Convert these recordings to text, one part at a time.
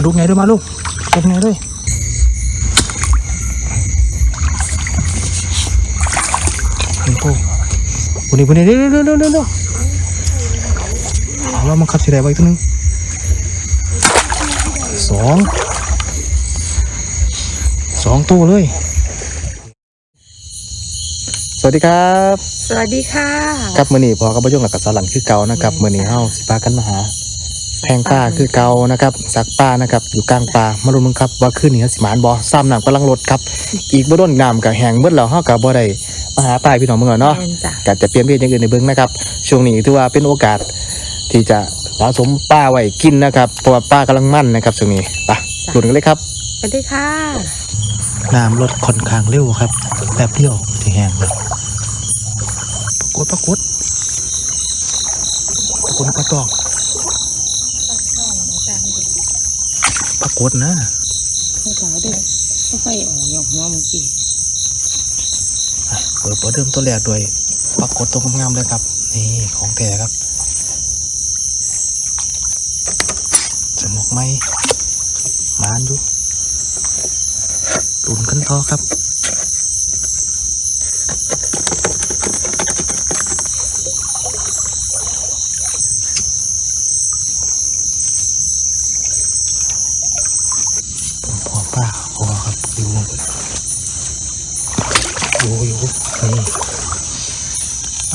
มาดูไงด้วยมาลูกเป็นไงด้วยโอ้โหวันนี้วันนี้เร็วเร็วเร็วเร็วเร็วเอาแล้วมันขับสีแดงไปอีกตัวหนึงสองสองตัวเลย สวัสดีครับ สวัสดีค่ะ ครับมื้อนี้พอกับประยุงหลักกับสาหลันคือเก่านะครับมื้อนี้เฮาสิพากันมาหา แพงป่าคือเก่านะครับสักป่านะครับอยู่กลางป่ามาลุ้นมึงครับว่าคืนนี้สิหมานบ่ซ้ำน้ำกำลังลดครับ อีกบ่โดนน้ำก็แห้งเบิดแล้วเฮาก็บ่ได้มาหาปลาพี่น้องเมืองเนาะแม่นจ้ะก็จะเปลี่ยนเปลี่ยนอย่างอื่นในเบิ่งนะครับช่วงนี้ถือว่าเป็นโอกาส ที่จะสะสมปลาไว้กินนะครับเพราะว่าปลากำลังมั่นนะครับช่วงนี้ไปลุ้นกันเลยครับสวัสดีค่ะน้ำลดค่อนข้างเร็วครับแป๊บเดียวที่แห้งเลยปรากฏปรากฏปรากฏปลาตอง ปรากฏนะไม่ขาวด้วยค่อยๆออกหยอกหัวเมื่อกี้อะเปิดเปิดเริ่มตัวแรกด้วยปรากฏตัวงามๆเลยครับ นี่ของแท้ครับสมกไหมหมานอยู่ตุนกันต่อครับ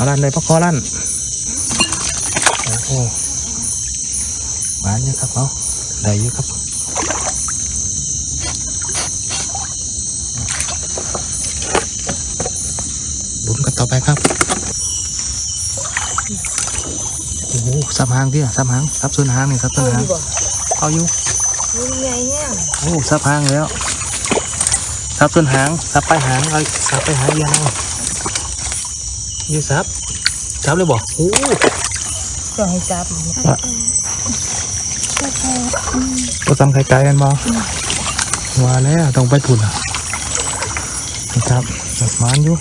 เอาลั่นเลยพ่อคอลั่นโอ้โหหวานเยอะครับเอาได้เยอะครับบุญกันต่อไปครับโอ้โหซับหางพี่ซับหางซับส่วนหางนี่ซับส่วนหางเอาอยู่นี่ไงเนี่ยโอ้ซับหางแล้วซับส่วนหางซับไปลายหางเอาซับไปหางเอียงเอานี่ซับ ซับเลยบอกโอ้จะให้จับตัวซ้ำไข่ไก่กันบอว่าแล้วต้องไปพุ่นอะนี่ครับจับมานอยู่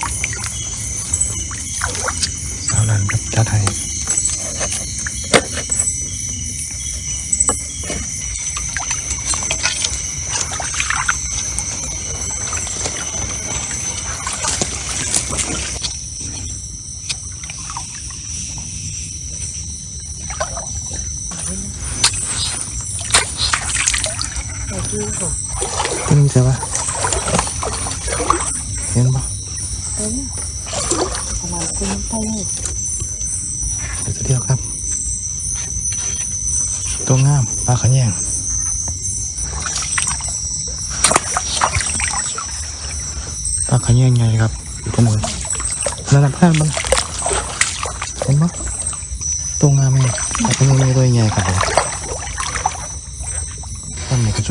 ที่นี่ใช่ปะเห็นปะประมาณคุณไปเลยเดี๋ยวจะเดียวครับ ตัวงามปลาขะแยงปลาขะแยงไงครับ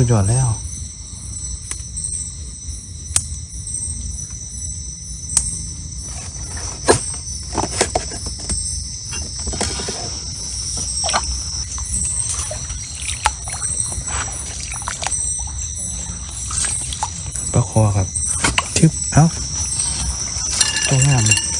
สุดยอดแล้วปลาคอครับชึบเอ้าตัวงาม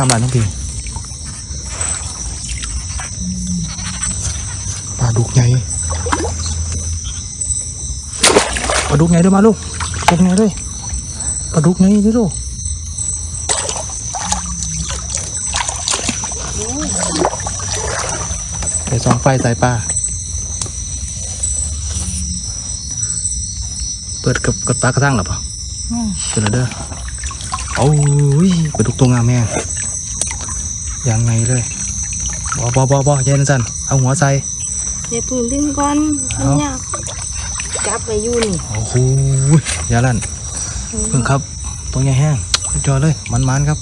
มีใส่งามๆบ้านทั้งปีปลาดุกใหญ่ปลาดุกใหญ่ด้วยมาลูกปลาดุกใหญ่ด้วยปลาดุกใหญ่ด้วยลูกไปส่องไฟใส่ปลาเปิดกับกับปลากระทั่งหรอปะเปิดแล้วเด้อโอ้ยไปดุกตัวงามแม่ง ยังไงเลยบอบอบอบอเย็นสันเอาหัวใส่อย่าพึ่งดึงก่อนมันยากจับไปอยู่นี่โอ้โหยาลันพึ่งครับตรงใหญ่แห้งจอเลยมันมันครับ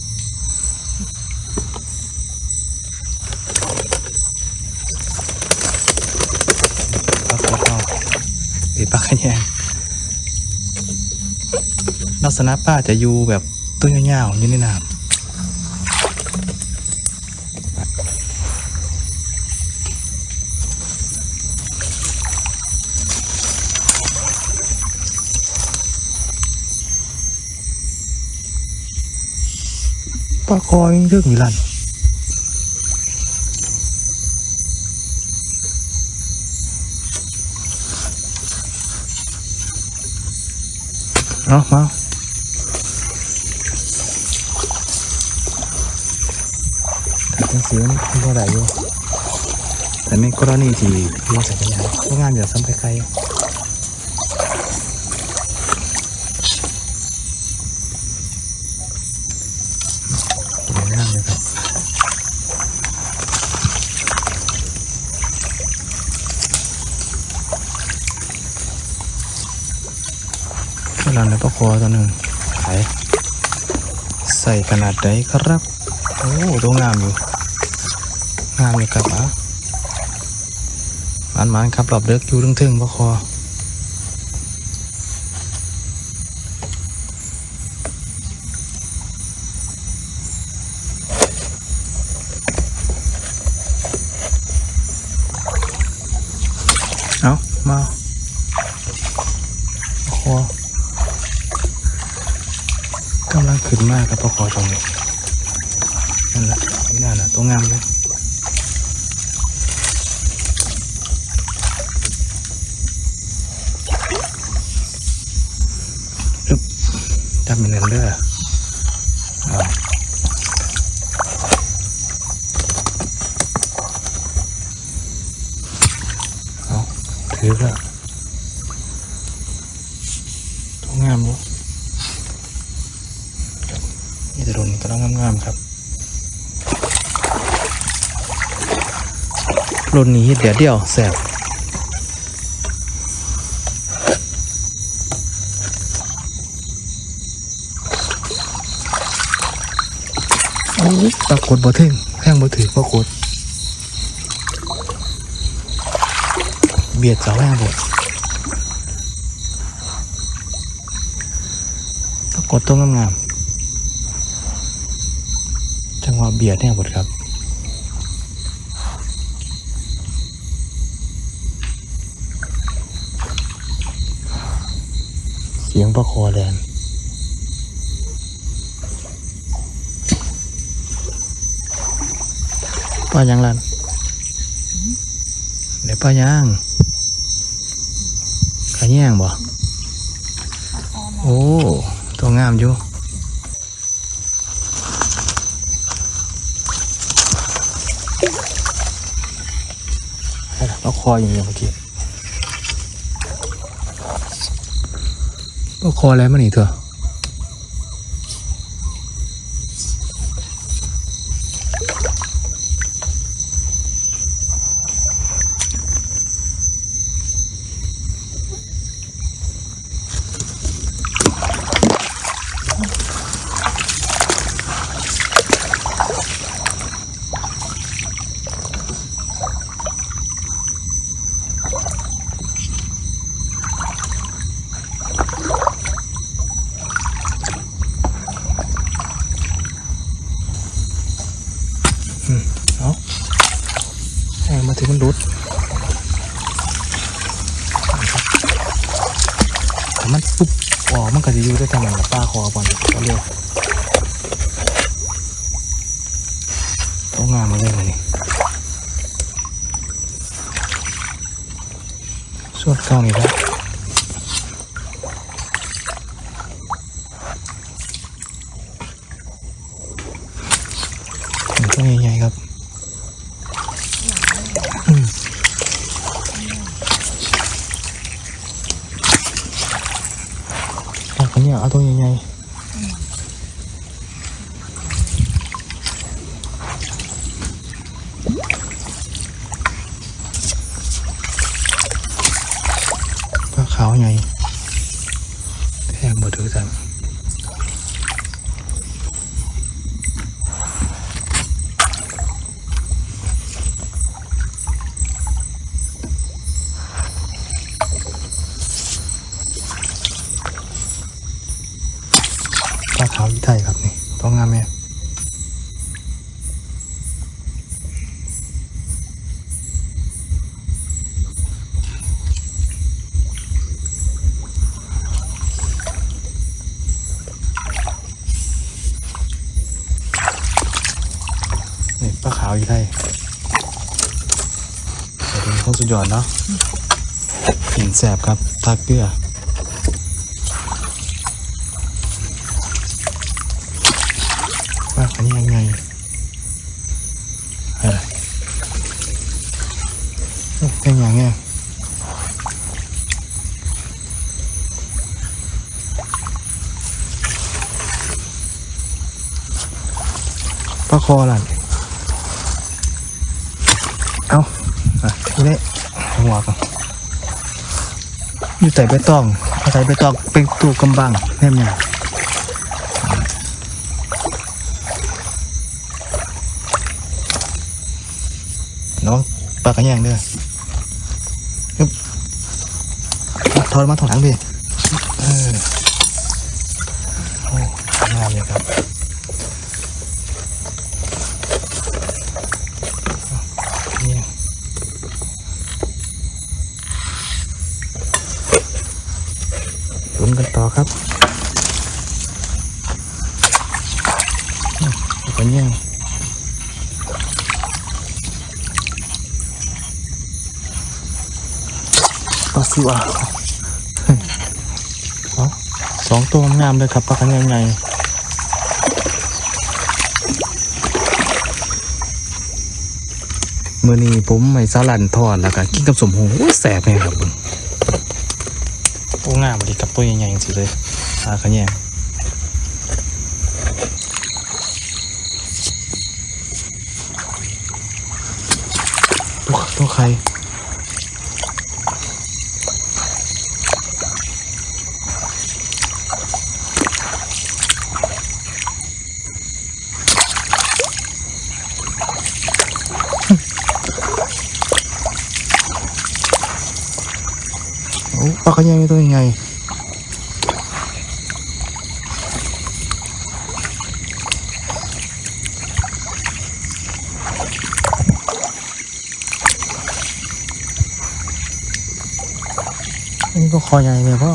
ปักดเอาเอ้ปัากระแยงลักษณะป้าจะอยู่แบบตัวเงี้ยาวๆอยู่ในน้ำ ปลาคอยังเรื่องอยู่ลันเอาะมาแต่จังสีมันมันบ่ได้อยู่แต่ในกรณีที่เรือจักรยานก็งานอย่าซ้ำใครๆ ปลาคอตัวหนึ่งขายใส่ขนาดใดครับ โอ้ตัวงามอยู่ งามอยู่ครับอะมันมันครับรอบเด็กอยู่ทึ่งๆปลาคอ งขึ้นมากครับป จะโดนกำลังงามๆครับรุ่นนี้เดี๋ยวเดียวแสบโอ้ยปรากฏบ่ถึงแพงบ่ถือปรากฏเบียดเสาแห้งบ่ปรากฏตัวงามๆจังห วะเบียดแห้งบ่ครับเสียงประคอแดนปลายังลันเดี๋ยวปลายังขะแยงบ่ โอ้ ตัวงามอยู่ เราคออย่างเดียวเมื่อกี้เราคออะไรมาหนิเถอะ มันรุดถ้ามันปุ๊บอ๋อมันก็จะอยู่ได้ทำไมกับป้าคอบอลก็เร็วต้องงานมาเลยวันนี้สวดเก้านี่แล้วใหญ่ๆครับ อยากกันเนี่ยเอาตัวใหญ่ ๆปลาขาวใหญ่แทงบ่ถือจัง เป็นอย่างเงี้ยปลาคอหล่ะเอาอะทีนี้หัวก่อนอยู่ใส่ใบตองเอาใส่ใบตองเป็นตัวกำบังแน่นเนี่ยน้องปลากระแยงเด้อ อะถอดมาถอดหลังดิเออโอ้งามเลยครับนี่ลุ้นกันต่อครับเป็นยังต่อสิวะเอา สองตัวงามเลยครับปลาคันยังไงมือนี้ผมไม่สลันทอดแล้วก็กินกับสมหูโอ้แสบเลยครับเบิ่งโอ้งามดีกับตัวใหญ่ๆจริงเลยปลาคันยังตัวตัวใคร ปลาขยงตัวใหญ่อันนี้ก็คอใหญ่เลยพ่อ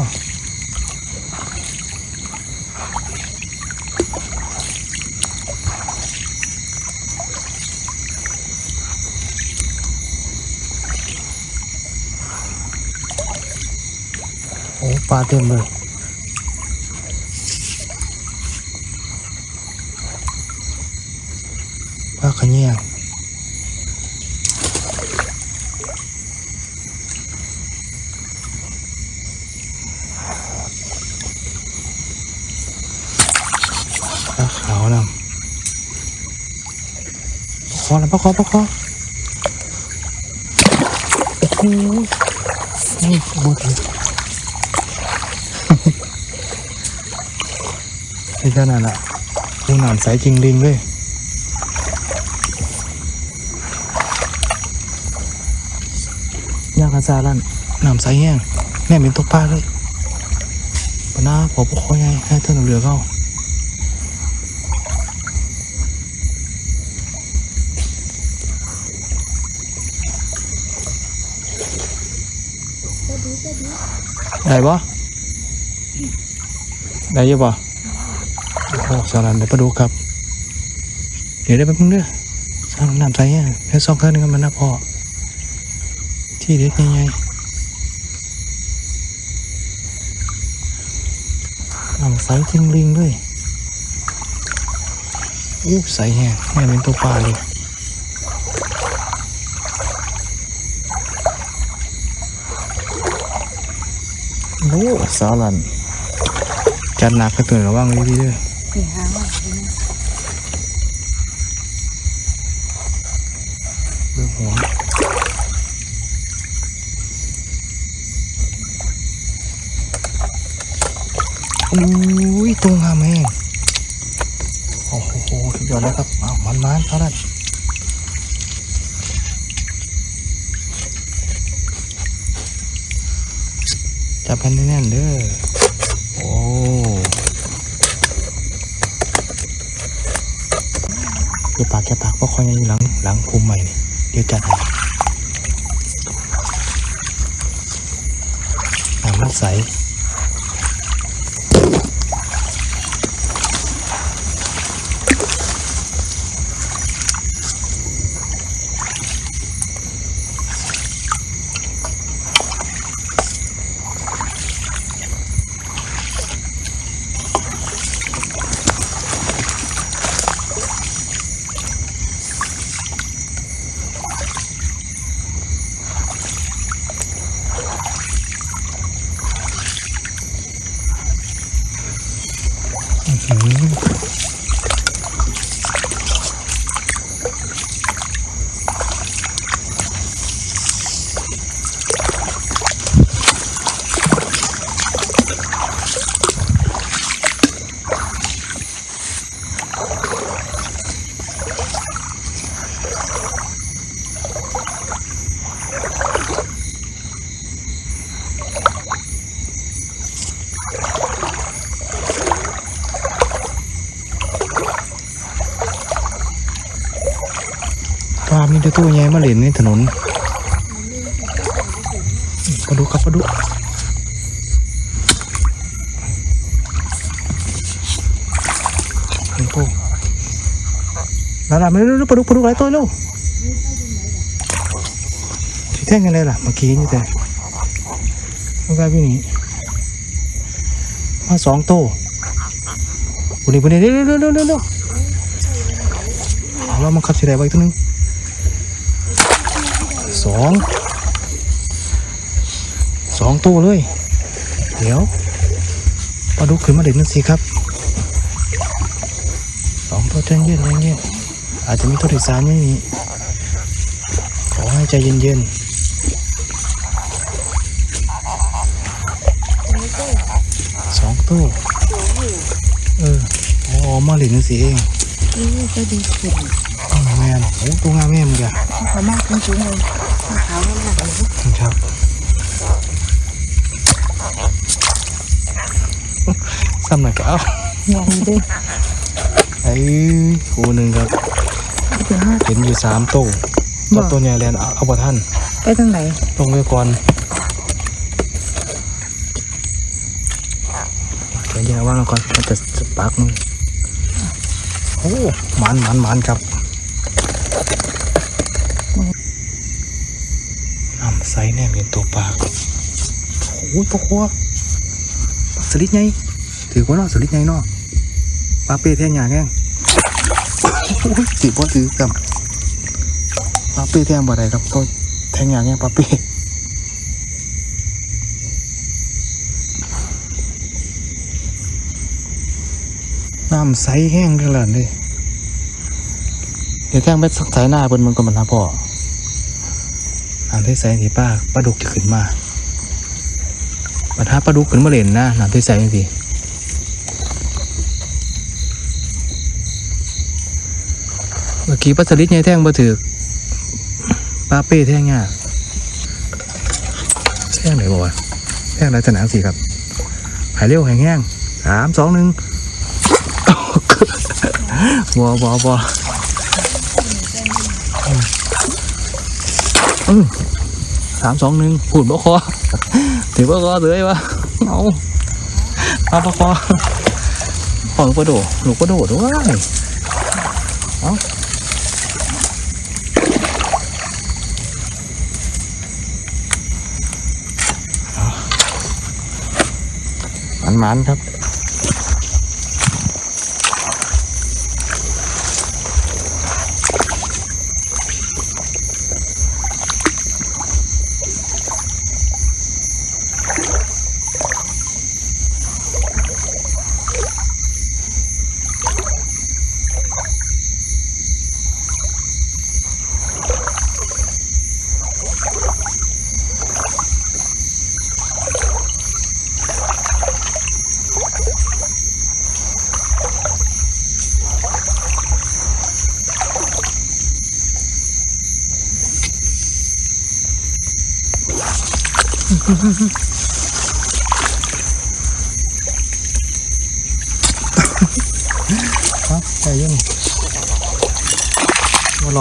ลาเต็มเลยปลาขยงปลาขาวนำปลาคอแล้วปลาคอปลาคอโอ้โหนี่บุกเลย นี่ขนาดละปูหนามใสจริงลิงเลยยากอาจารย์ลั่นหนามใสแห้งแม่เป็นตกปลาเลยปะนาพอปกคอใหญ่ให้เท่าเรือเข้าได้ปะได้ยอะปะ อ้สารันเดี๋ยวไปดูครับ เดี๋ยวได้ไปเพิ่งเด้อสร้างน้ำใจเนี่ยแค่สองเครื่องนึงมันน่าพอ ที่เด็ดใหญ่ๆน้ำใสจริงลิงเลยอู้ใสแห้งแม่เป็นตัวปลาเลยโอ้สารันจัดหนักกันตัวระวังเลยพี่เด้อนี่หางมันนี่เรื่องหัวอุ้ยตัวงามแม่งโอ้โหสุดยอดแล้วครับเอามันมันเท่านั้นจับกันแน่นเด้อ โอ้ เดี๋ยวปากแกปากก็คอยังอยู่หลังหลังภูมิใหม่นี่เดี๋ยวจัดให้น้ำมันใส ต่ตัวใหญ่มาเล่นในถนนปลาดุกครับปลาดุกโอ้โหลาลามาเร็วๆปลาดุกปลาดุกหลายตัวเร็วสิแท่งกันเลยล่ะเมื่อกี้นี่แต่มันการพี่นี้มาสองโตวบุนี้บุนี้เร็วเร็วเร็วเร็วเร็วเอาเรามาขับสีแดงไว้ตัวนึง สองสองตัวเลย เดี๋ยวปลาดุกขึ้นมาเด็ดนั่นสิครับสองตัวใจเย็นใจเย็นอาจจะมีตัวที่สามไม่มีขอให้ใจเย็นๆสองตัวเอออ๋อมาเด็ดนั่นสิเองนี่ก็ดีขึ้นอ๋อแม่นโอ้ตัวงามแม่มึงจ้ะเขามากจริงๆเลย ซ้ำหน่อยก็เอางงด้วยไอ้คู่หนึ่งครับถึงห้าเห็นอยู่สามตัวตัวตัวใหญ่แลนเอาเอาบ่ท่านไปทางไหนลงไปก่อนเดี๋ยวอย่าว่างก่อนมันจะจะปักมึงโอ้หมันหมันหมันครับน้ำใสแน่เป็นตัวปลาโอ้ยปลาคัวปลาสลิดไง ถือว่านาะสลิดไงนาะปลาเป้แท่งหยาแง่งโอ้ยถือว่าถือกับปลาเป้แท่งบ่ได้ครับตัวแท่งหยาแง่งปลาเป้น้ำใสแห้งขนาดเลยเดี๋ยวแท่งไปสักสายหน้าเพิ่นมันก็มันนะพ่อน้ำใสๆที่ป้าปลาดุกจะขึ้นมาปัญหาปลาดุกขึ้นมาเล่นนะน้ำใสๆจริงๆ เมื่ปลาสลิดไงแท่งบ่ถือปลาเป้แท่งยากแท่งไหนบ่วะแท่งลักษณะสิครับหายเร็วหายแห้งสามสองหนึ่งบัวบัวบัวอืมสามสองหนึ่งพูดบ่คอถือบ่คอเลยวะเอาเอาบ่คอขอลูกกระโดดลูกกระโดดด้วยเอา มันมันๆครับครับ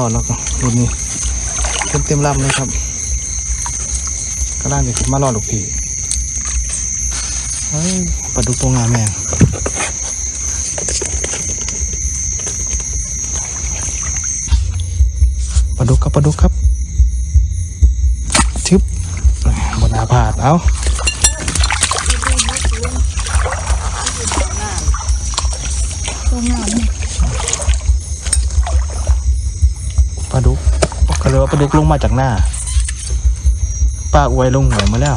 อดแล้วก็รุ่นนี้เต็มเต็มลำเลยครับก็ล่างจะขึ้นมารอดลูกพี่เฮ้ยปลาดุกตัวงาแมงปลาดุกครับปลาดุกครับชึบบนอาพาดเอา เลยว่าปลาดุกลงมาจากหน้าปลาอวยลงหัวมาแล้ว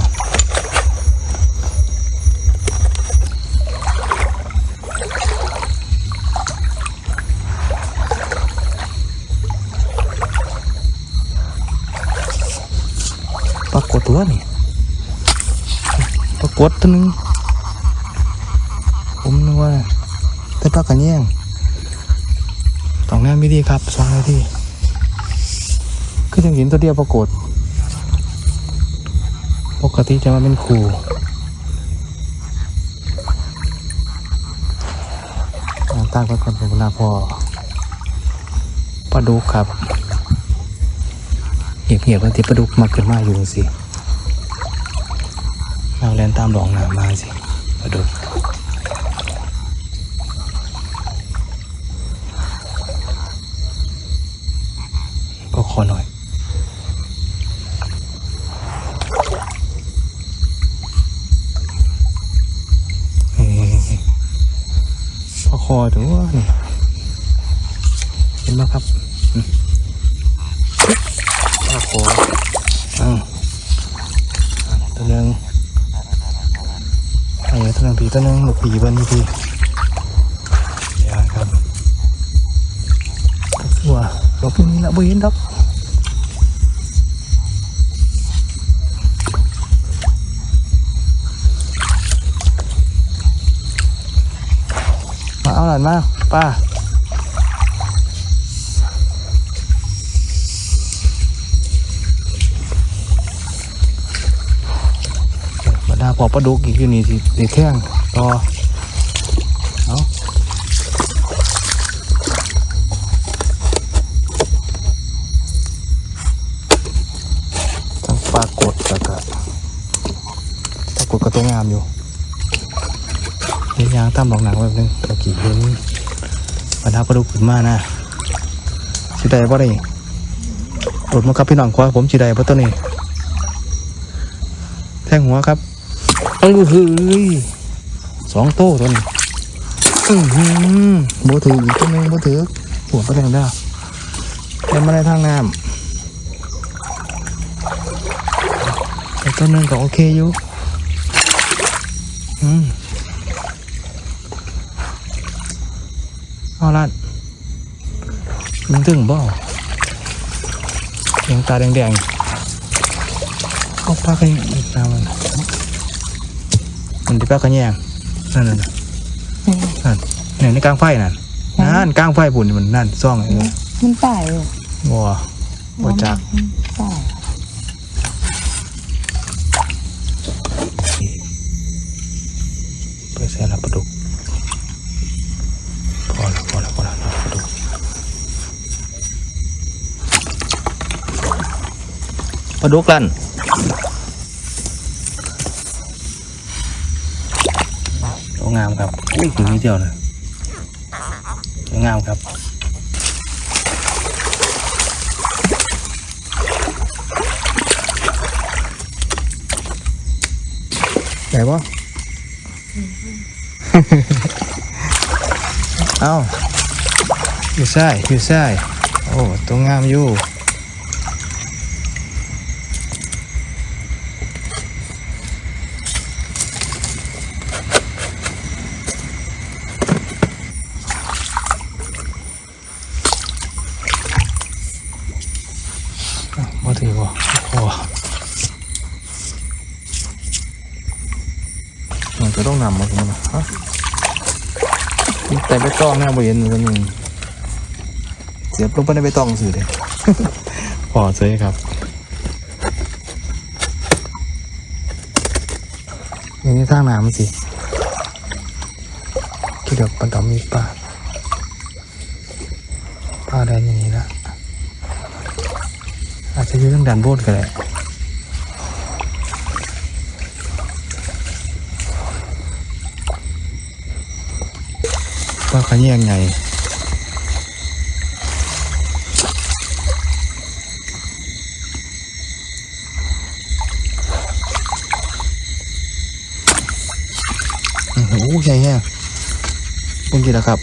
ปรากดตัวนี่ปรากดตัวนึงผมนึกว่าแต่ปลากระเนี้ยงต้องแน้าไม่ดีครับสองหน้าที่ คือยังเห็นตัวเดียวปรากฏปกติจะมาเป็นครูอ่ตั้งไว้ก่อนเป็นเวลาพอปลาดุกครับเงียบๆกันที่ปลาดุกมาขึ้นมาอยู่สิมาแลนตามหลองน้ำมาสิปลาดุกก็ขอหน่อย อคอดูว่านี่เห็นไหมครับอืมพอคออ้าวตัวหนึงไอ้ตัวหนึงผีตัวหนึงหนูผีบันนี่ผียาครับตัวเราพวกนี้ละบ่เห็นดอก เอาหลานมาป้าบรรดาพอปลาดุกอีกอยู่นี่สิเด็แท่งต่อเอาทั้งปลากดแล้วก็ปลากดก็ตัวงามอยู่ ตามหลองหนังแบบนึงตะกี้เห็นบรรดาปลาดุขึ้นมานะสิได้ป่ะนี่โดดมาครับพี่น้องควาผมสิได้ป่ะตัวนี้แทงหัวครับเอ้ยเฮ้ยสองโต้ตัวนี้อือหือโบถืออีกตัวนึงโบถือหัวประแดงได้เป็นมาในทางน้ำแต่ตัวนึงก็โอเคอยู่อืม เอาละมึงถึงบ่ยังตาแดงๆเอาปลากันอีกแล้วมันมันที่ปลากันแยงนั่นน่ะนั่นเนี่ยในกลางไฟนั่นนั่นกลางไฟปุ่นมันนั่นซ่องไอ้เนี่ยมันตายเลยบัวบัวจักตาย ลาดุกลั่นตัวงามครับอุ้ยถึงนิดเดียวนะตัวงามครับไหนวะเอาอยู่ใช่อยู่ใช่โอ้ตัวงามอยู่อะมาถือวะโอ้โหมันจะต้องนำมาถึงมันนะฮะ แต่ไปต้องหน้าบริเวณนั้นนึงเสียบลงไปในใบตองสื่อเลยพอเซครับนี่นี่ทางน้ำสิคิดว่าปันตอมมีปลาปลาแดนอย่างนี้ละอาจจะอยู่ทางด้านบนก็ได้ ปลาเขะแยงไงโอ้โหใหญ่แฮะเมื่อกี้แล้วครับ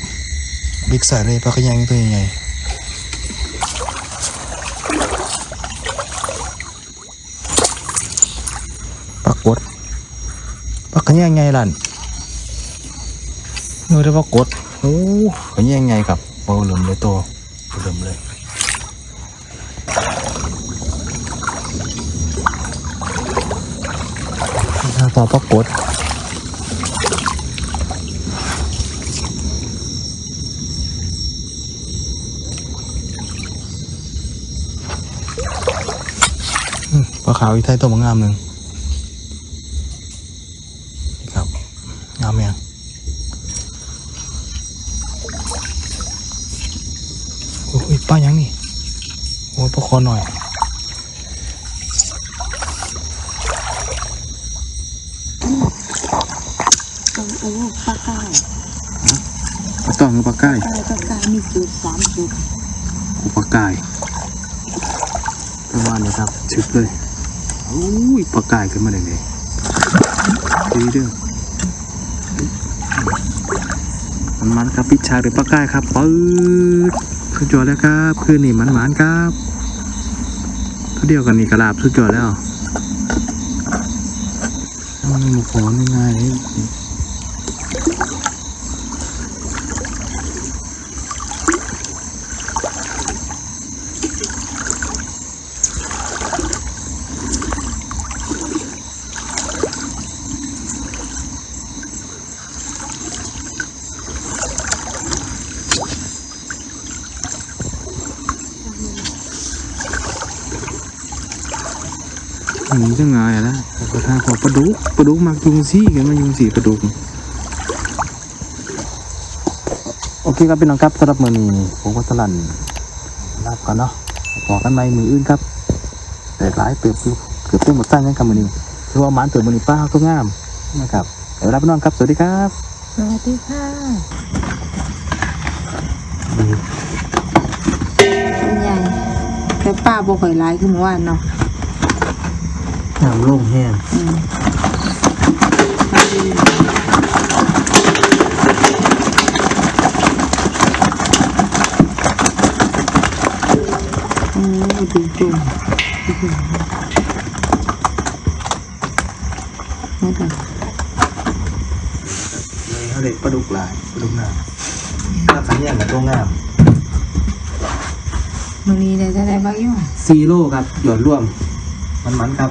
บิ๊กใส่เลยปลาขะแยงตัวใหญ่ๆปลากดปลาขะแยงไงล่ะเนื้อได้ปลากด โอ้ขะแยงไงครับเบาเหลิมเลยตัวเบาเหลิมเลยพอปรากฏปลาขาวอีกไทยตัวมันงามหนึ่งนี่ครับ งามยังโอ้ยป้ายังนี่ โอ้ยปลาคอหน่อยต้องโอ้ปลาก้ายปลาตองหรือปลาไก่ปลาก้ายมีจุดสามจุดปลาไก่ประมาณนี้ครับชึกเลยโอ้ยปลาไก่ขึ้นมาได้ไงดีเด้อมันมันครับพิชาหรือปลาไก่ครับปื๊ดสุดยอดแล้วครับคืนนี้มันมันครับ เท่าเดียวกันนี่กระลาบสุดยอดแล้วอืมของ่ายๆเลย อันนี้จะง่ายแล้วกระทาขอ ปลาดุกปลาดุกมักยุงซี่กันมายุงสีปลาดุกโอเคครับพี่น้องครับสำหรับมือนี้ผมก็สลันลาบกันเนาะบอกกันใหม่มืออื่นครับแต่หลายเติบอยู่เกือบเต็มหมดตั้งกันครับมือนี้ถือว่าหมันเติบมือนี้ป้าก็งามนะครับเดี๋ยวรับพี่น้องครับสวัสดีครับ สวัสดีค่ะเป็นไงแต่ป้าบ่ค่อยร้ายขึ้นเมื่อวานเนาะน้ำโล่งแห้ง อืมอืมดูจุ่มไม่ได้เขาเด็กปลาดุกหลายปลาดุกหน้ำถ้าสัญญาณกับตัวงามมันนี้ได้ได้บ้างยังซีโร่ครับหยอดร่วมมันมันครับ